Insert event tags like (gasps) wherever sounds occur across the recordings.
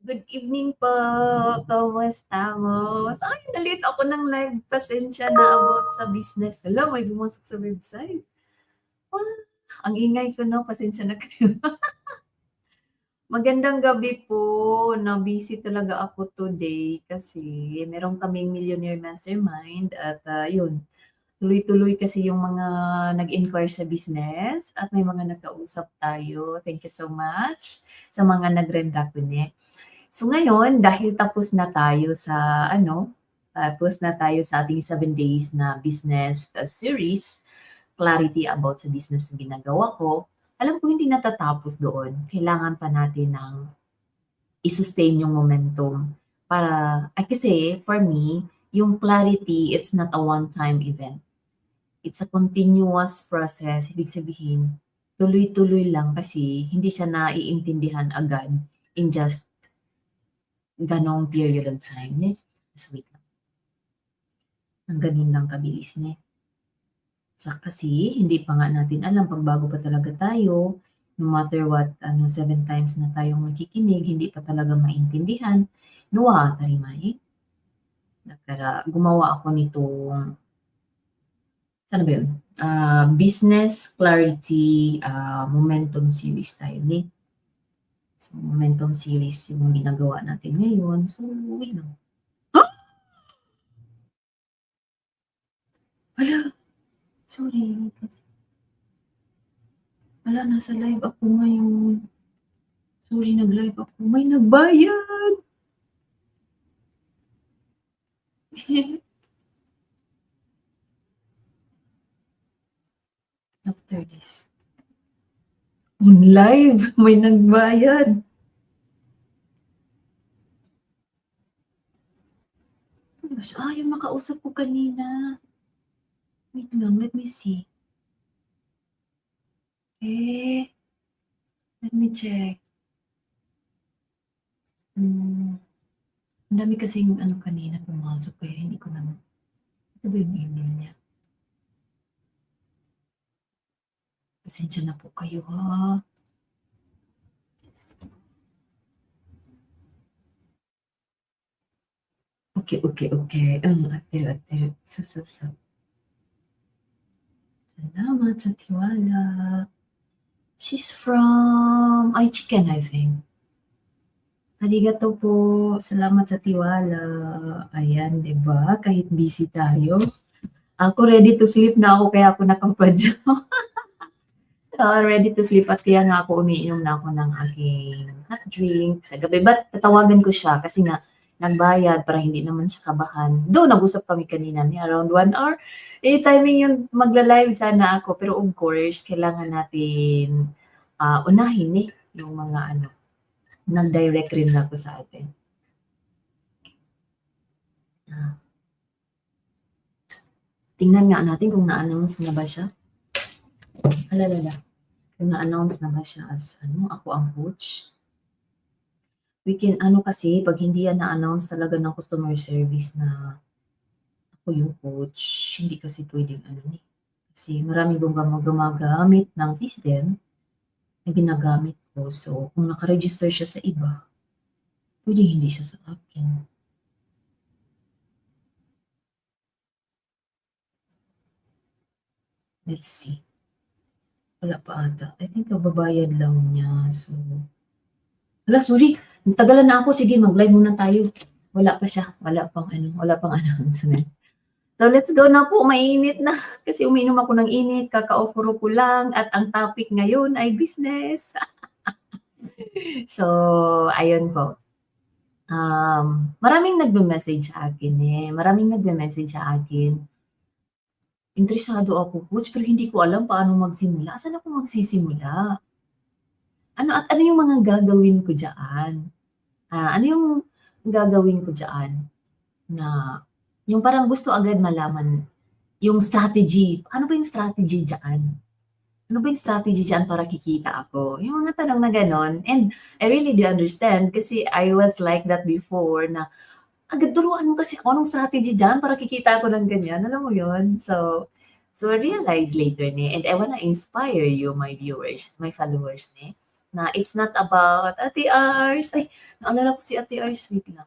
Good evening po, kamusta mo? Ay, na-late ako ng live, pasensya na about sa business. Hala, may bumasok sa website. Ah, ang ingay ko 'no, pasensya na kayo. (laughs) Magandang gabi po, na busy talaga ako today kasi meron kaming Millionaire Mastermind at, ah, yun, tuloy-tuloy kasi yung mga nag-inquire sa business at may mga nakausap tayo. Thank you so much sa mga nag-Rendakune. So ngayon, dahil tapos na tayo sa ano, tapos na tayo sa ating 7 days na business uh, series, clarity about sa business na ginagawa ko, alam ko hindi natatapos doon. Kailangan pa natin ng i-sustain yung momentum para ay kasi for me, yung clarity, it's not a one-time event. It's a continuous process. Ibig sabihin, tuloy-tuloy lang kasi hindi siya naiintindihan agad in just ganong period of time, ne? Just wait lang. Ang ganun lang kabilis, ne? Sa kasi hindi pa nga natin alam pag bago pa talaga tayo, no matter what, ano, 7 times na tayong makikinig, hindi pa talaga maintindihan. No wa tarimay. Kaya gumawa ako nitong sana ba yun? Ah, business clarity ah, momentum series tayo, ne? So, momentum series yung ginagawa natin ngayon. So, wait lang. Ha? (gasps) Hala! Sorry. Hala, nasa live ako ngayon. Sorry, nag-live ako. May nagbayad! (laughs) After this. On live, may nagbayad. Ah, yung nakausap ko kanina. Wait lang, let me see. Eh, let me check. Hmm, ang dami kasing ano kanina pumasok kaya hindi ko na ito ba yung email niya? Pasensya na po kayo ha. Okay, okay, okay. Um, atero, atero. So, so, so. Salamat sa tiwala. She's from Ay Chicken, I think. Arigato po. Salamat sa tiwala. Ayan, 'di ba? Kahit busy tayo. Ako ready to sleep na ako kaya ako nakapadyo. (laughs) uh, ready to sleep at kaya nga ako umiinom na ako ng aking hot drink sa gabi. But tatawagan ko siya kasi nga nagbayad para hindi naman siya kabahan. Doon, nag-usap kami kanina ni around one hour. Eh, timing yung magla-live sana ako. Pero of course, kailangan natin uh, unahin eh, yung mga ano. Nag-direct rin ako sa atin. Uh, tingnan nga natin kung na-announce na ba siya. Alalala. Na-announce na ba siya as ano, ako ang coach we can ano kasi pag hindi yan na-announce talaga ng customer service na ako yung coach, hindi kasi pwedeng ano ni. Kasi marami kong gumagamit ng system na ginagamit ko. So, kung nakaregister siya sa iba, pwede hindi siya sa akin. Let's see. Wala pa ata. I think kababayad lang niya. So, wala, sorry. Tagalan na ako, sige mag-live muna tayo. Wala pa siya, wala pang ano, wala pang (laughs) announcement. So let's go na po, mainit na. (laughs) Kasi uminom ako ng init, kaka-offer ko lang at ang topic ngayon ay business. (laughs) so, ayun po. Um, maraming nagbe-message sa akin eh. Maraming nagbe-message sa akin. Interesado ako, coach, pero hindi ko alam paano magsimula. Saan ako magsisimula? Ano at ano yung mga gagawin ko diyan? Ah, ano yung gagawin ko diyan na yung parang gusto agad malaman yung strategy. Ano ba yung strategy diyan? Ano ba yung strategy diyan para kikita ako? Yung mga tanong na gano'n. And I really do understand kasi I was like that before na agad mo kasi ako ng strategy diyan para kikita ako ng ganyan. Alam mo yun? So, so I realized later ni and I wanna inspire you, my viewers, my followers ni na it's not about Ate Ars. Ay, naalala ko si Ate Ars. Wait lang.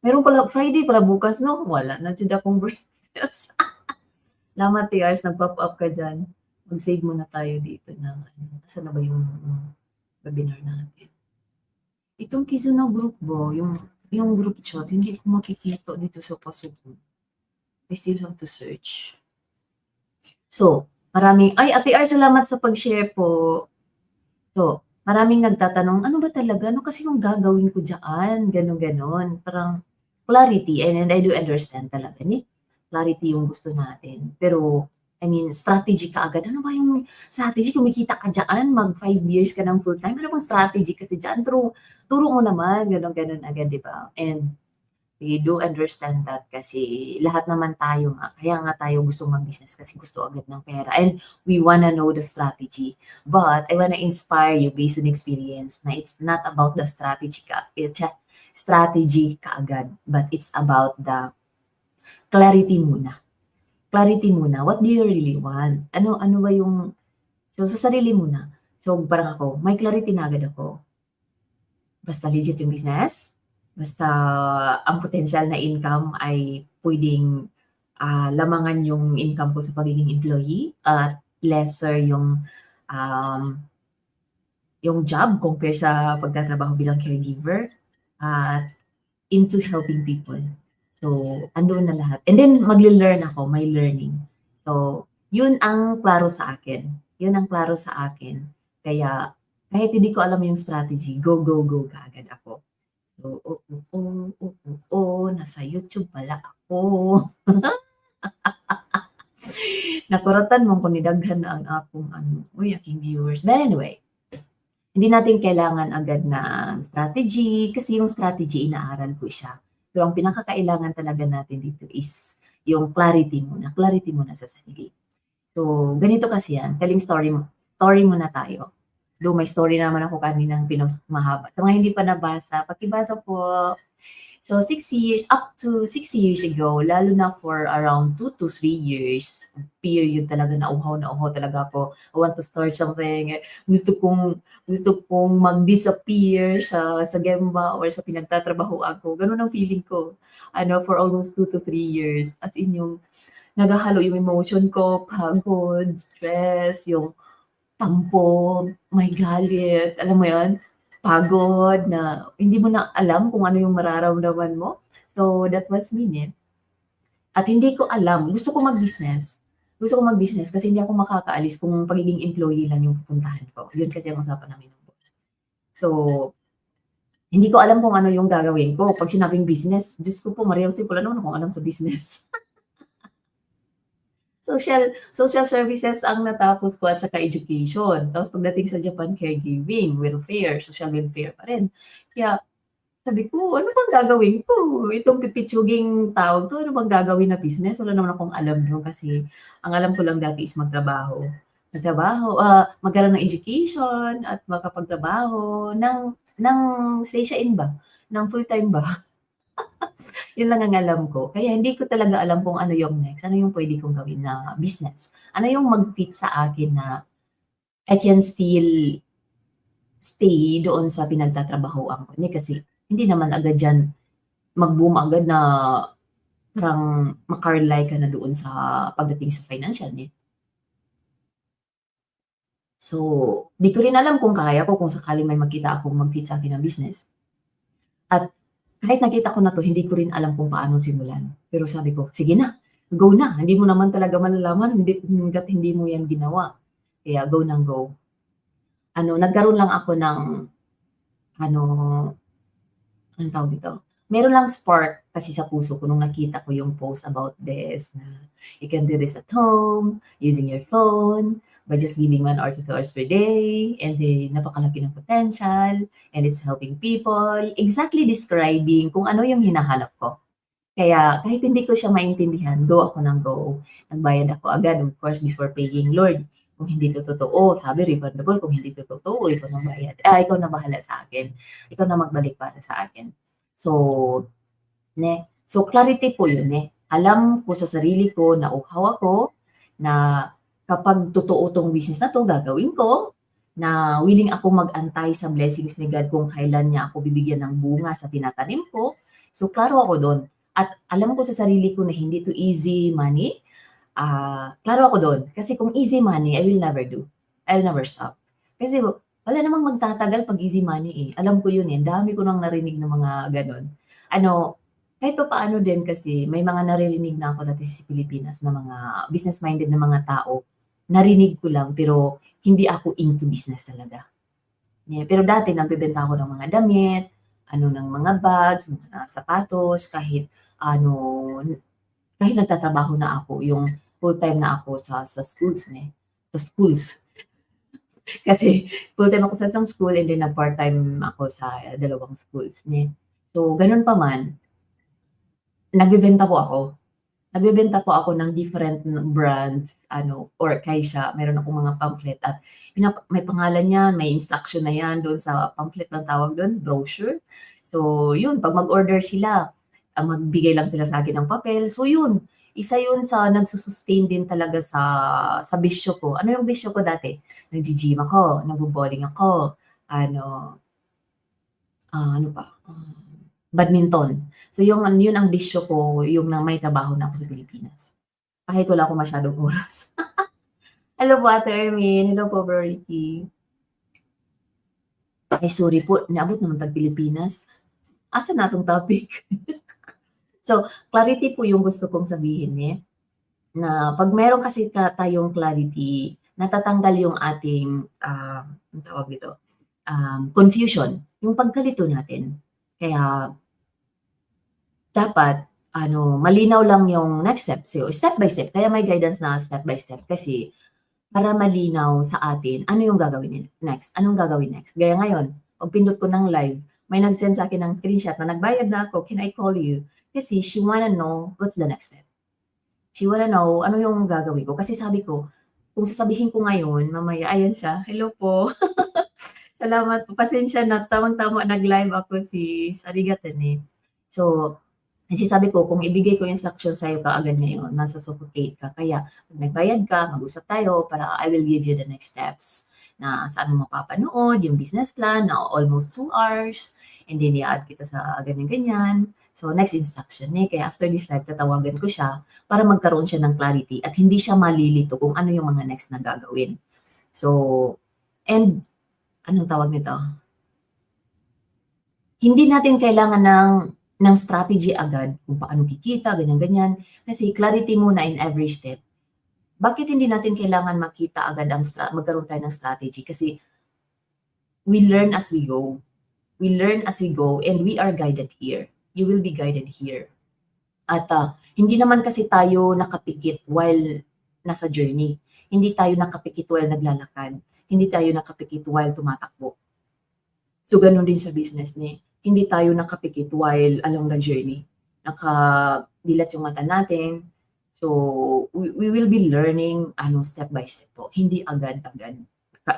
Meron pala, Friday pala bukas, no? Wala na dyan akong braces. (laughs) Salamat, Ate Ars. Nag-pop up ka dyan. Mag-save muna tayo dito ng, ano, saan na ba yung um, webinar natin? Itong Kizuna group bo, yung, yung group chat, hindi ko makikita dito sa pasuko. I still have to search. So, maraming, ay, Ate Ars, salamat sa pag-share po. So, maraming nagtatanong, ano ba talaga? Ano kasi yung gagawin ko dyan? Ganon, ganon. Parang clarity. And, and I do understand talaga ni clarity yung gusto natin. Pero, I mean, strategy ka agad. Ano ba yung strategy? Kumikita ka dyan, mag five years ka ng full time. Ano bang strategy kasi dyan? Turo, turo mo naman, ganon, ganon agad, di ba? And, we do understand that kasi lahat naman tayo nga. Kaya nga tayo gusto mag-business kasi gusto agad ng pera. And we wanna know the strategy. But I wanna inspire you based on experience na it's not about the strategy ka. It's a strategy kaagad. But it's about the clarity muna. Clarity muna. What do you really want? Ano, ano ba yung... So, sa sarili muna. So, parang ako, may clarity na agad ako. Basta legit yung business. Basta ang potential na income ay pwedeng ah, lamangan yung income ko sa pagiging employee at lesser yung um, yung job compare sa pagtatrabaho bilang caregiver at into helping people. So, andun na lahat. And then, magle-learn ako, may learning. So, yun ang klaro sa akin. Yun ang klaro sa akin. Kaya, kahit hindi ko alam yung strategy, go, go, go kaagad ako. So, oo, oo, oo, oo, nasa YouTube pala ako. (laughs) Nakuratan mo kung nidaghan na ang akong ano, uy, aking viewers. But anyway, hindi natin kailangan agad ng strategy kasi yung strategy, inaaral ko siya. Pero ang pinakakailangan talaga natin dito is yung clarity muna. Clarity muna sa sarili. So, ganito kasi yan. Telling story mo. Story muna tayo. Do may story naman ako kaninang pinost mahaba. Sa mga hindi pa nabasa, pakibasa po. So, six years, up to six years ago, lalo na for around two to three years, period talaga na uhaw na uhaw talaga ako. I want to start something. Gusto kong, gusto kong mag-disappear sa, sa Gemba or sa pinagtatrabaho ako. Ganun ang feeling ko. Ano, for almost two to three years. As in yung, nagahalo yung emotion ko, pagod, stress, yung tampo, may galit, alam mo yon pagod na hindi mo na alam kung ano yung mararamdaman mo. So, that was me, eh. At hindi ko alam, gusto ko mag-business. Gusto ko mag-business kasi hindi ako makakaalis kung pagiging employee lang yung pupuntahan ko. Yun kasi ang usapan namin ng boss. So, hindi ko alam kung ano yung gagawin ko. Pag sinabing business, Diyos ko po, Maria Jose, wala naman akong alam sa business. Social social services ang natapos ko at saka education. Tapos pagdating sa Japan, caregiving, welfare, social welfare pa rin. Kaya sabi ko, ano bang gagawin ko? Itong pipitsuging tawag to, ano bang gagawin na business? Wala naman akong alam doon kasi ang alam ko lang dati is magtrabaho. Magtrabaho, uh, magkaroon ng education at makapagtrabaho ng, ng in ba? Ng full-time ba? (laughs) Yun lang ang alam ko. Kaya hindi ko talaga alam kung ano yung next, ano yung pwede kong gawin na business. Ano yung mag-fit sa akin na I can still stay doon sa pinagtatrabahoan ko. Kasi hindi naman agad dyan mag-boom agad na parang makarlay ka na doon sa pagdating sa financial niya. So, di ko rin alam kung kaya ko kung sakaling may makita akong mag-fit sa akin ng business. At kahit nakita ko na to, hindi ko rin alam kung paano simulan. Pero sabi ko, sige na, go na. Hindi mo naman talaga malalaman hindi, hanggat hindi mo yan ginawa. Kaya go nang go. Ano, nagkaroon lang ako ng, ano, anong tawag dito? Meron lang spark kasi sa puso ko nung nakita ko yung post about this na you can do this at home, using your phone, by just giving one to two hours per day, and then napakalaki ng potential, and it's helping people, exactly describing kung ano yung hinahanap ko. Kaya kahit hindi ko siya maintindihan, go ako ng go. Nagbayad ako agad, of course, before paying Lord. Kung hindi to totoo, sabi refundable. Kung hindi to totoo, ikaw na bayad. Ah, ikaw na bahala sa akin. Ikaw na magbalik para sa akin. So, ne, so clarity po yun eh. Alam ko sa sarili ko na uhaw ako, na kapag totoo tong business na to, gagawin ko. na willing ako mag-antay sa blessings ni God kung kailan niya ako bibigyan ng bunga sa tinatanim ko. So, klaro ako doon. At alam ko sa sarili ko na hindi to easy money. Ah, klaro ako doon. Kasi kung easy money, I will never do. I will never stop. Kasi wala namang magtatagal pag easy money eh. Alam ko yun eh. Dami ko nang narinig ng mga ganon. Ano, kahit pa paano din kasi may mga naririnig na ako dati sa Pilipinas na mga business-minded na mga tao. Narinig ko lang pero hindi ako into business talaga. Yeah, pero dati nagbebenta ako ng mga damit, ano ng mga bags, mga sapatos, kahit ano kahit nagtatrabaho na ako, yung full-time na ako sa sa schools ne, sa schools. (laughs) Kasi full-time ako sa isang school and then na part-time ako sa dalawang schools ne. So ganun pa man, nagbebenta po ako. Nagbebenta po ako ng different brands, ano, or kaysa meron akong mga pamphlet at may pangalan yan, may instruction na yan doon sa pamphlet ng tawag doon, brochure. So yun, 'pag mag-order sila, ah, magbigay lang sila sa akin ng papel. So yun, isa yun sa nagsu-sustain din talaga sa sa bisyo ko. Ano yung bisyo ko dati? Naggi-gym ako, nagbo-bowling ako, ano ah, ano pa, um, badminton. So yung yun ang bisyo ko, yung na may trabaho na ako sa Pilipinas. Kahit wala akong masyadong oras. (laughs) Hello po Ate Ermin, hello po Bro Ricky. Ay sorry po, naabot naman tag Pilipinas. Asan na 'tong topic? (laughs) So, clarity po yung gusto kong sabihin eh, na 'pag meron kasi ka tayong clarity, natatanggal yung ating, anong tawag dito, um, confusion, yung pagkalito natin. Kaya dapat ano, malinaw lang yung next step. So, step by step. Kaya may guidance na step by step kasi para malinaw sa atin ano yung gagawin next, anong gagawin next. Gaya ngayon, 'pag pindot ko ng live, may nag-send sa akin ng screenshot na nagbayad na ako, "Can I call you?" Kasi she wanna know what's the next step. She wanna know ano yung gagawin ko. Kasi sabi ko, kung sasabihin ko ngayon, mamaya ayan siya, hello po. (laughs) Salamat po, pasensya na, tamang-tama nag-live ako sis, arigato ne. So, kasi sabi ko kung ibigay ko instruction sa'yo kaagad ngayon, masu-suffocate ka. Kaya 'pag nagbayad ka, mag-usap tayo para I will give you the next steps na saan mo mapapanood, yung business plan na almost 2 hours, and then i-a-add kita sa ganyan-ganyan. So, next instruction eh. Kaya after this live, tatawagan ko siya para magkaroon siya ng clarity at hindi siya malilito kung ano yung mga next na gagawin. So, and anong tawag nito? Hindi natin kailangan ng ng strategy agad kung paano kikita, ganyan-ganyan. Kasi clarity muna in every step. Bakit hindi natin kailangan makita agad ang magkaroon tayo ng strategy? Kasi we learn as we go. We learn as we go and we are guided here. You will be guided here. At ah, hindi naman kasi tayo nakapikit while nasa journey. Hindi tayo nakapikit while naglalakad. Hindi tayo nakapikit while tumatakbo. So, ganun din sa business ni. Hindi tayo nakapikit while along the journey. Nakadilat yung mata natin. So, we, we will be learning ano step by step po. Hindi agad-agad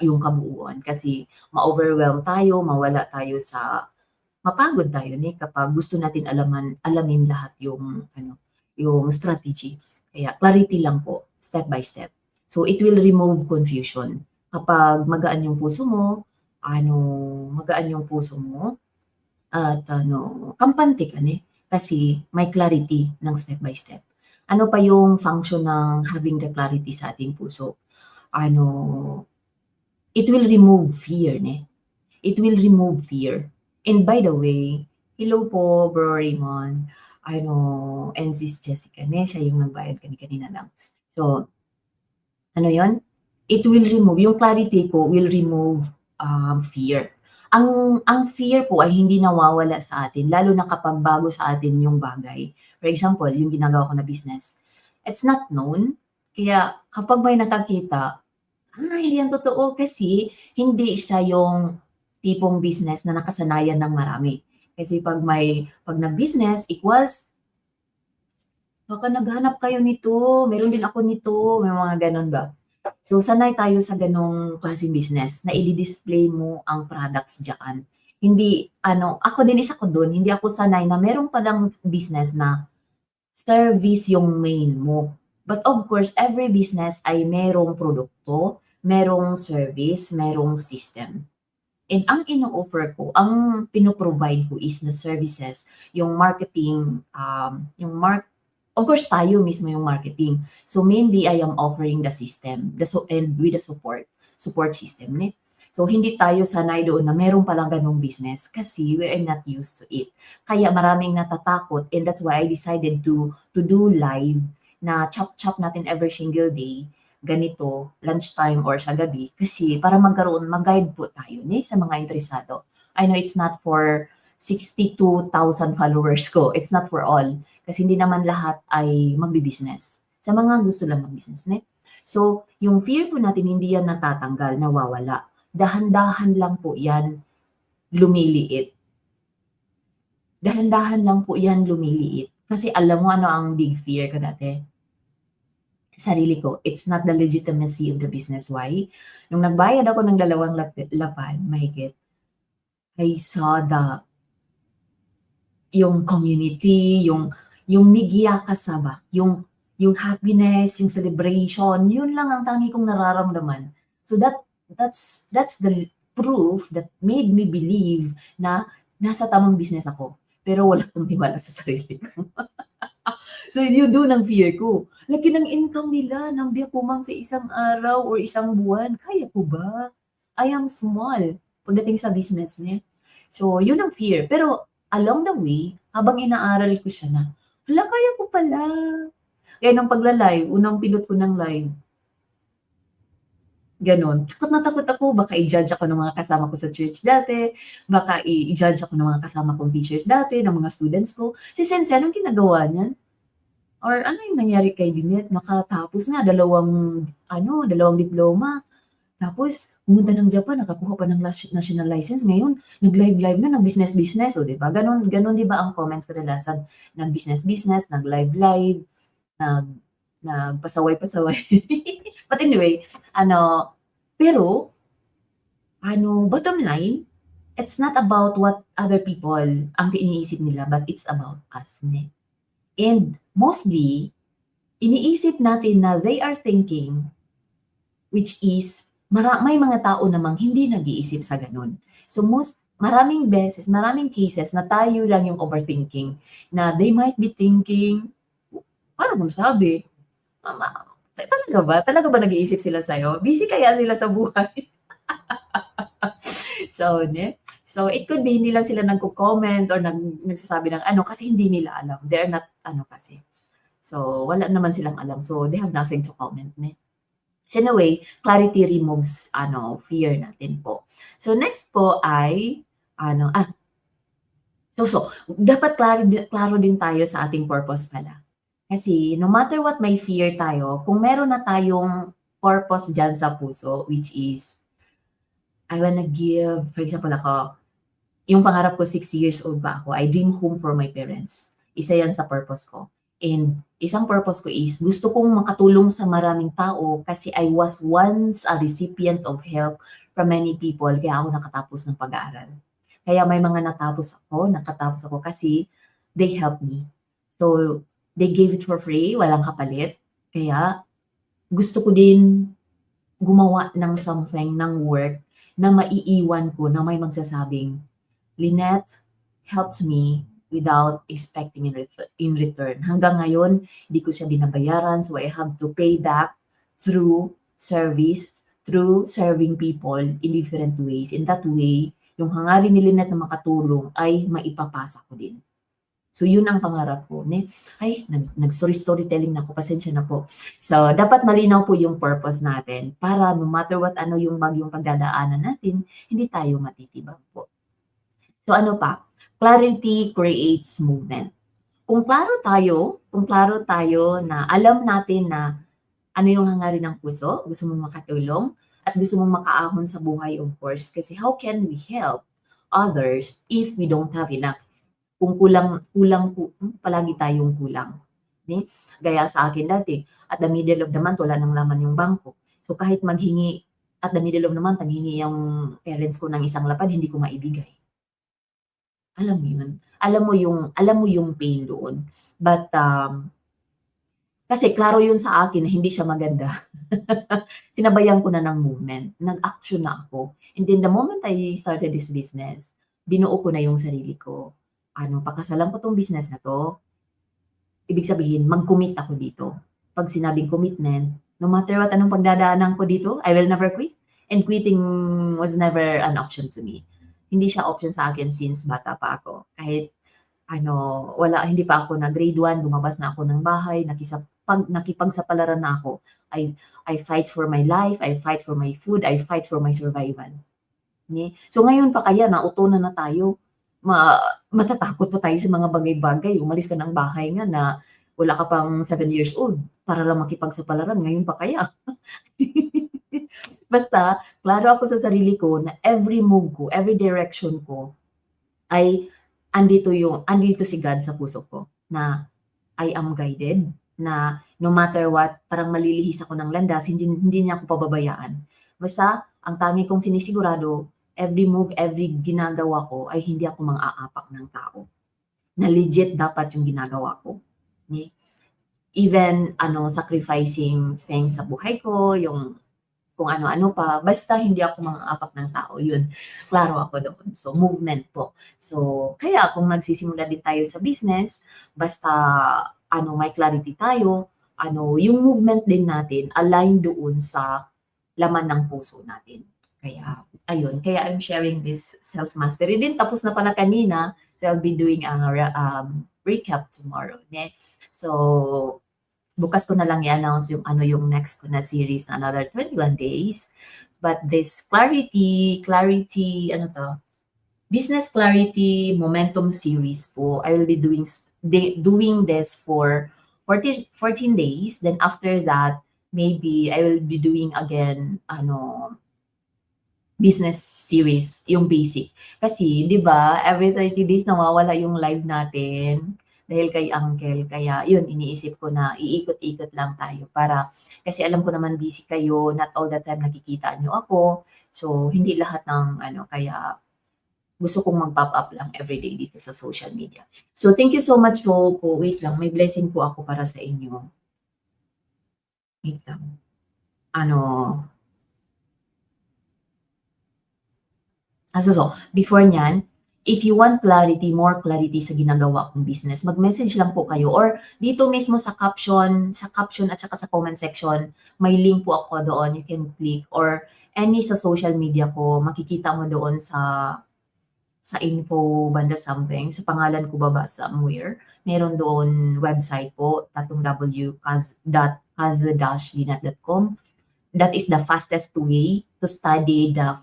yung kabuuan kasi ma-overwhelm tayo, mawala tayo sa mapagod tayo ni kapag gusto natin alaman alamin lahat yung ano yung strategy. Kaya clarity lang po, step by step. So it will remove confusion. Kapag magaan yung puso mo, ano, magaan yung puso mo at ano, kampante ka ni kasi may clarity ng step by step. Ano pa yung function ng having the clarity sa ating puso? Ano, it will remove fear ni. It will remove fear. And by the way, hello po, Bro Raymond. Ano, and sis Jessica, ne, siya yung nagbayad kani-kanina lang. So, ano yon? It will remove, yung clarity po will remove um, fear. Ang, ang fear po ay hindi nawawala sa atin, lalo na kapag bago sa atin yung bagay. For example, yung ginagawa ko na business. It's not known. Kaya kapag may nakakita, ah, hindi yan totoo kasi hindi siya yung tipong business na nakasanayan ng marami. Kasi pag may, pag nag-business equals, baka naghanap kayo nito, meron din ako nito, may mga ganun ba? So, sanay tayo sa ganong klaseng business na i-display mo ang products diyan. Hindi, ano, ako din isa ko doon, hindi ako sanay na meron palang business na service yung main mo. But of course, every business ay merong produkto, merong service, merong system. And ang ino-offer ko, ang pino-provide ko is na services, yung marketing, um, yung mark of course tayo mismo yung marketing. So mainly I am offering the system, the so and with the support, support system, ne? So hindi tayo sanay doon na meron palang ganung business kasi we are not used to it. Kaya maraming natatakot and that's why I decided to to do live na chop-chop natin every single day ganito, lunchtime or sa gabi kasi para magkaroon, mag-guide po tayo ni sa mga interesado. I know it's not for 62,000 followers ko. It's not for all. Kasi hindi naman lahat ay magbi-business. Sa mga gusto lang mag-business, ne? So, yung fear po natin, hindi yan natatanggal, nawawala. Dahan-dahan lang po yan lumiliit. Dahan-dahan lang po yan lumiliit. Kasi alam mo ano ang big fear ko dati? sarili ko, it's not the legitimacy of the business. Why? Nung nagbayad ako ng dalawang lap- lapad, mahigit, I saw the yung community, yung yung migya kasaba, yung yung happiness, yung celebration, yun lang ang tangi kong nararamdaman. So that that's that's the proof that made me believe na nasa tamang business ako. Pero wala akong tiwala sa sarili ko. (laughs) so yun doon ang fear ko. Laki ng income nila ng biyakumang sa isang araw or isang buwan. Kaya ko ba? I am small pagdating sa business niya. So, yun ang fear. Pero along the way, habang inaaral ko siya na, hala, kaya ko pala. Kaya nung pagla-live, unang pinot ko ng live, ganon. Takot na takot ako, baka i-judge ako ng mga kasama ko sa church dati, baka i-judge ako ng mga kasama kong teachers dati, ng mga students ko. Si Sensei, anong ginagawa niyan? Or ano yung nangyari kay Lynette? Nakatapos nga, dalawang, ano, dalawang diploma. Tapos, pumunta ng Japan, nakakuha pa ng national license. Ngayon, nag-live-live na, nag-business-business. O, di ba? Ganon, ganon di ba ang comments kadalasan? Nag-business-business, nag-live-live, nag, nagpasaway-pasaway. (laughs) But anyway, ano, pero, ano, bottom line, it's not about what other people ang iniisip nila, but it's about us. Ne? And mostly, iniisip natin na they are thinking, which is, mara- may mga tao namang hindi nag-iisip sa ganun. So most, maraming beses, maraming cases na tayo lang yung overthinking, na they might be thinking, paano mo sabi? Mama, talaga ba? Talaga ba nag-iisip sila sa'yo? Busy kaya sila sa buhay? (laughs) so, ne? So, it could be hindi lang sila nagko-comment or nag, nagsasabi ng ano kasi hindi nila alam. They're not ano kasi. So, wala naman silang alam. So, they have nothing to comment. Ne? So, in a way, clarity removes ano, fear natin po. So, next po ay ano, ah, so, so, dapat klaro, klaro din tayo sa ating purpose pala. Kasi no matter what may fear tayo, kung meron na tayong purpose dyan sa puso, which is, I wanna give, for example ako, yung pangarap ko, six years old pa ako, I dream home for my parents. Isa yan sa purpose ko. And isang purpose ko is, gusto kong makatulong sa maraming tao kasi I was once a recipient of help from many people, kaya ako nakatapos ng pag-aaral. Kaya may mga natapos ako, nakatapos ako kasi they helped me. So, they gave it for free, walang kapalit. Kaya, gusto ko din gumawa ng something, ng work, na maiiwan ko, na may magsasabing, Lynette helps me without expecting in, ret- in return. Hanggang ngayon, hindi ko siya binabayaran, so I have to pay back through service, through serving people in different ways. In that way, yung hangarin ni Lynette na makatulong ay maipapasa ko din. So, yun ang pangarap ko. Ne? Ay, nag, nag-story-storytelling na ako. Pasensya na po. So, dapat malinaw po yung purpose natin para no matter what ano yung bagyong pagdadaanan natin, hindi tayo matitibag po. So, ano pa? Clarity creates movement. Kung klaro tayo, kung klaro tayo na alam natin na ano yung hangarin ng puso, gusto mong makatulong, at gusto mong makaahon sa buhay, of course, kasi how can we help others if we don't have enough? kung kulang kulang po, palagi tayong kulang. Ni? Gaya sa akin dati, at the middle of the month, wala nang laman yung bangko. So kahit maghingi, at the middle of the month, maghingi yung parents ko ng isang lapad, hindi ko maibigay. Alam mo yun. Alam mo yung, alam mo yung pain doon. But, um, Kasi klaro yun sa akin na hindi siya maganda. (laughs) Sinabayan ko na ng movement, nag-action na ako. And then the moment I started this business, binuo ko na yung sarili ko. Ano, pakasalan ko 'tong business na 'to. Ibig sabihin mag-commit ako dito. 'Pag sinabing commitment, no matter what anong pagdadaanan ko dito, I will never quit. And quitting was never an option to me. Hindi siya option sa akin since bata pa ako. Kahit ano, wala hindi pa ako na grade 1, lumabas na ako ng bahay, nakisap pag nakipagsapalaran na ako. I I fight for my life, I fight for my food, I fight for my survival. Ni so ngayon pa kaya nautunan na tayo, ma matatakot pa tayo sa mga bagay-bagay. Umalis ka ng bahay nga na wala ka pang 7 years old para lang makipagsapalaran, ngayon pa kaya? (laughs) (laughs) Basta klaro ako sa sarili ko na every move ko, every direction ko ay andito yung andito si God sa puso ko na I am guided, na no matter what, parang malilihis ako ng landas, hindi, hindi niya ako pababayaan. Basta, ang tangi kong sinisigurado, every move, every ginagawa ko ay hindi ako mang-aapak ng tao. Na legit dapat yung ginagawa ko. Ni? Even, ano, sacrificing things sa buhay ko, yung kung ano-ano pa, basta hindi ako mang-aapak ng tao, yun, klaro ako doon. So, movement po. So, kaya kung nagsisimula din tayo sa business, basta ano, may clarity tayo, ano, yung movement din natin align doon sa laman ng puso natin. Kaya, ayun, kaya I'm sharing this self-mastery din. Tapos na pala kanina, so I'll be doing a um, recap tomorrow. Ne? So, bukas ko na lang i-announce yung ano yung next ko na series na another 21 days. But this clarity, clarity, ano to? Business Clarity Momentum Series po. I will be doing doing this for 14, 14 days. Then after that, maybe I will be doing again ano business series, yung basic. Kasi, di ba, every 30 days nawawala yung live natin dahil kay Uncle. Kaya, yun, iniisip ko na iikot-ikot lang tayo para, kasi alam ko naman busy kayo, not all the time nakikita nyo ako. So, hindi lahat ng, ano, kaya gusto kong mag-pop up lang everyday dito sa social media. So, thank you so much po. po. Wait lang, may blessing po ako para sa inyo. Wait lang. Ano, Ah, so, so, before nyan, if you want clarity, more clarity sa ginagawa kong business, mag-message lang po kayo or dito mismo sa caption, sa caption at saka sa comment section, may link po ako doon, you can click or any sa social media ko, makikita mo doon sa sa info banda something, sa pangalan ko baba somewhere, meron doon website po, tatong w.kaz-dinat.com. That is the fastest way to study the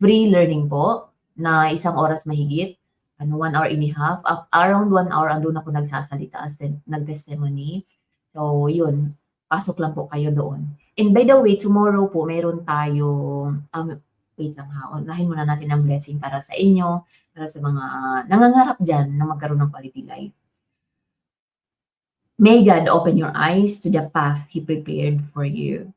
free learning po na isang oras mahigit, ano, one hour and a half. Up, around one hour, andun ako nagsasalita as nag-testimony. So, yun, pasok lang po kayo doon. And by the way, tomorrow po, meron tayong, um, wait lang ha, unahin muna natin ang blessing para sa inyo, para sa mga nangangarap dyan na magkaroon ng quality life. May God open your eyes to the path He prepared for you.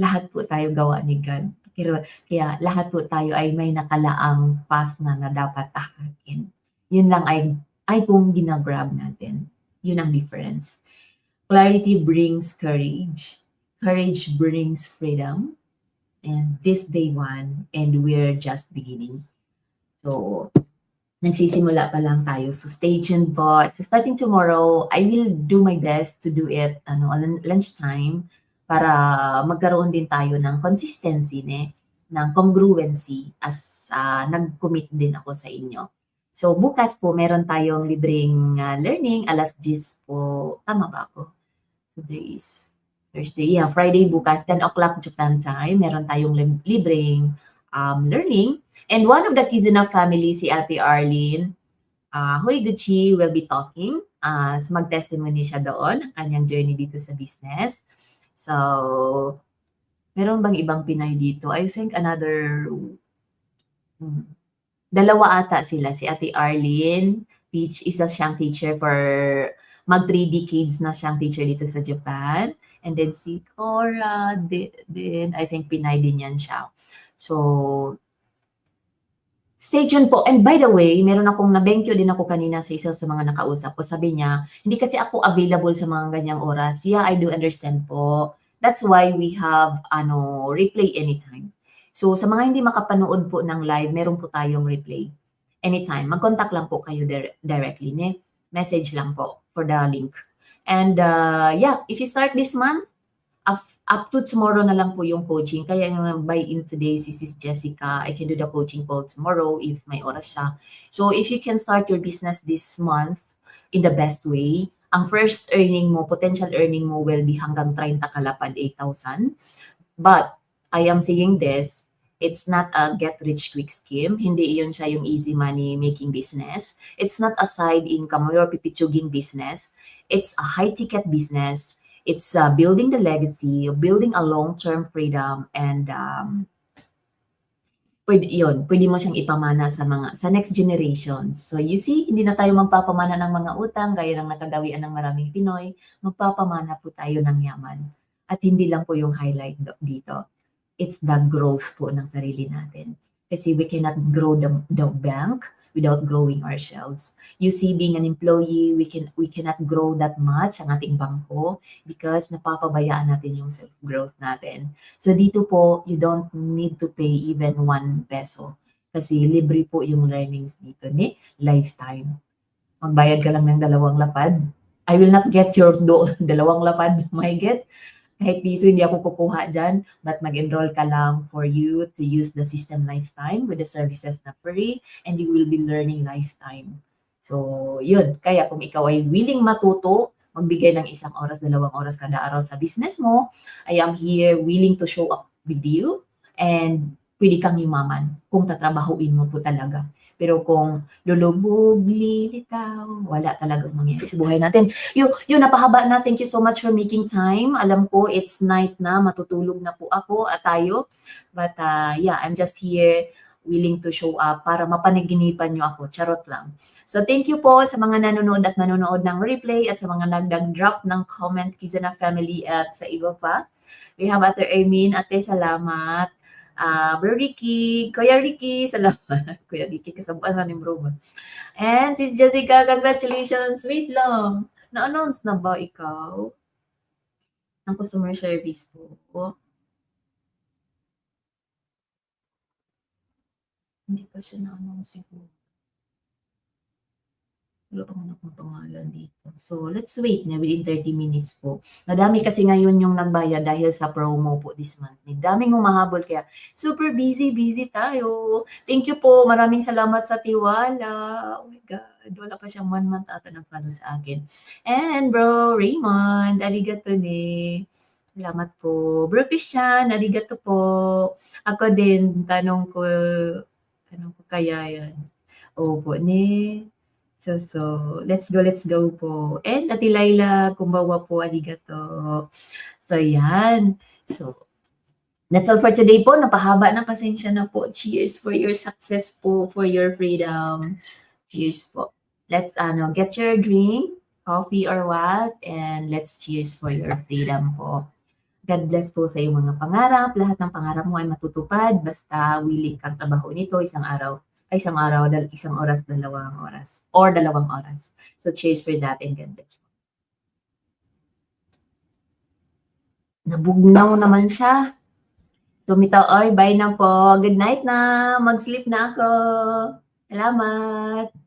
Lahat po tayo gawa ni God. Kaya, lahat po tayo ay may nakalaang path na na dapat tahakin. Yun lang ay, ay kung ginagrab natin. Yun ang difference. Clarity brings courage. Courage brings freedom. And this day one, and we're just beginning. So, nagsisimula pa lang tayo. So, stay tuned po. So, starting tomorrow, I will do my best to do it ano, lunchtime para magkaroon din tayo ng consistency, ne? ng congruency as uh, nag-commit din ako sa inyo. So, bukas po, meron tayong libreng uh, learning. Alas 10 po. Tama ba ako? Today is Thursday. Yeah, Friday bukas, 10 o'clock Japan time. Meron tayong libreng um, learning. And one of the kids in our family, si Ate Arlene, uh, Horiguchi will be talking. Uh, so mag-testimony siya doon, ang kanyang journey dito sa business. So, meron bang ibang Pinay dito? I think another, hmm, dalawa ata sila. Si Ate Arlene, teach, isa siyang teacher for mag 3 decades na siyang teacher dito sa Japan. And then si Cora, din, I think Pinay din yan siya. So, Stay tuned po. And by the way, meron akong nabenkyo din ako kanina sa isa sa mga nakausap ko. Sabi niya, hindi kasi ako available sa mga ganyang oras. Yeah, I do understand po. That's why we have ano replay anytime. So sa mga hindi makapanood po ng live, meron po tayong replay anytime. Mag-contact lang po kayo dir- directly. Ne? Message lang po for the link. And uh, yeah, if you start this month, up, to tomorrow na lang po yung coaching. Kaya yung by in today, si Sis Jessica, I can do the coaching call tomorrow if may oras siya. So if you can start your business this month in the best way, ang first earning mo, potential earning mo will be hanggang 30 kalapad, 8,000. But I am saying this, it's not a get rich quick scheme. Hindi iyon siya yung easy money making business. It's not a side income or pipitsuging business. It's a high ticket business. It's uh, building the legacy, building a long-term freedom, and um, pwede, yun, pwede mo siyang ipamana sa mga sa next generations. So you see, hindi na tayo magpapamana ng mga utang gaya ng nakagawian ng maraming Pinoy. Magpapamana po tayo ng yaman. At hindi lang po yung highlight dito. It's the growth po ng sarili natin. Kasi we cannot grow the, the bank without growing ourselves. You see, being an employee, we can we cannot grow that much ang ating bangko because napapabayaan natin yung self-growth natin. So dito po, you don't need to pay even one peso. Kasi libre po yung learnings dito ni lifetime. Magbayad ka lang ng dalawang lapad. I will not get your do (laughs) dalawang lapad. My get kahit piso hindi ako kukuha dyan, but mag-enroll ka lang for you to use the system lifetime with the services na free and you will be learning lifetime. So, yun. Kaya kung ikaw ay willing matuto, magbigay ng isang oras, dalawang oras kada araw sa business mo, I am here willing to show up with you and pwede kang yumaman kung tatrabahuin mo po talaga. Pero kung lulubog, lilitaw, wala talagang mangyayari sa buhay natin. Yun, yun, napahaba na. Thank you so much for making time. Alam ko, it's night na. Matutulog na po ako at tayo. But uh, yeah, I'm just here willing to show up para mapanaginipan nyo ako. Charot lang. So thank you po sa mga nanonood at nanonood ng replay at sa mga nagdag-drop ng comment Kizana family at sa iba pa. We have Ate Ermin. Ate, salamat. Ah, Bro Ricky, Kuya Ricky, salamat. (laughs) Kuya Ricky, kasabuan na ni Bro. And Sis Jessica, congratulations. Wait lang. Na-announce na ba ikaw? Ang customer service po. Hindi pa siya na-announce siguro. Wala pa man akong pangalan dito. So, let's wait na within 30 minutes po. Nadami kasi ngayon yung nagbayad dahil sa promo po this month. May daming humahabol kaya super busy, busy tayo. Thank you po. Maraming salamat sa tiwala. Oh my God. Wala pa siyang one month ata nag-follow sa akin. And bro, Raymond, arigato ni. Salamat po. Bro Christian, arigato po. Ako din, tanong ko, tanong ko kaya yan. Opo, ni. So, so, let's go, let's go po. And Ate Laila, kumbawa po, arigato. So, yan. So, that's all for today po. Napahaba na, pasensya na po. Cheers for your success po, for your freedom. Cheers po. Let's, ano, get your drink, coffee or what, and let's cheers for your freedom po. God bless po sa iyong mga pangarap. Lahat ng pangarap mo ay matutupad basta willing kang trabaho nito isang araw ay isang araw, dal isang oras, dalawang oras, or dalawang oras. So cheers for that and God bless. Nabugnaw naman siya. So Mita Oy, bye na po. Good night na. Mag-sleep na ako. Salamat.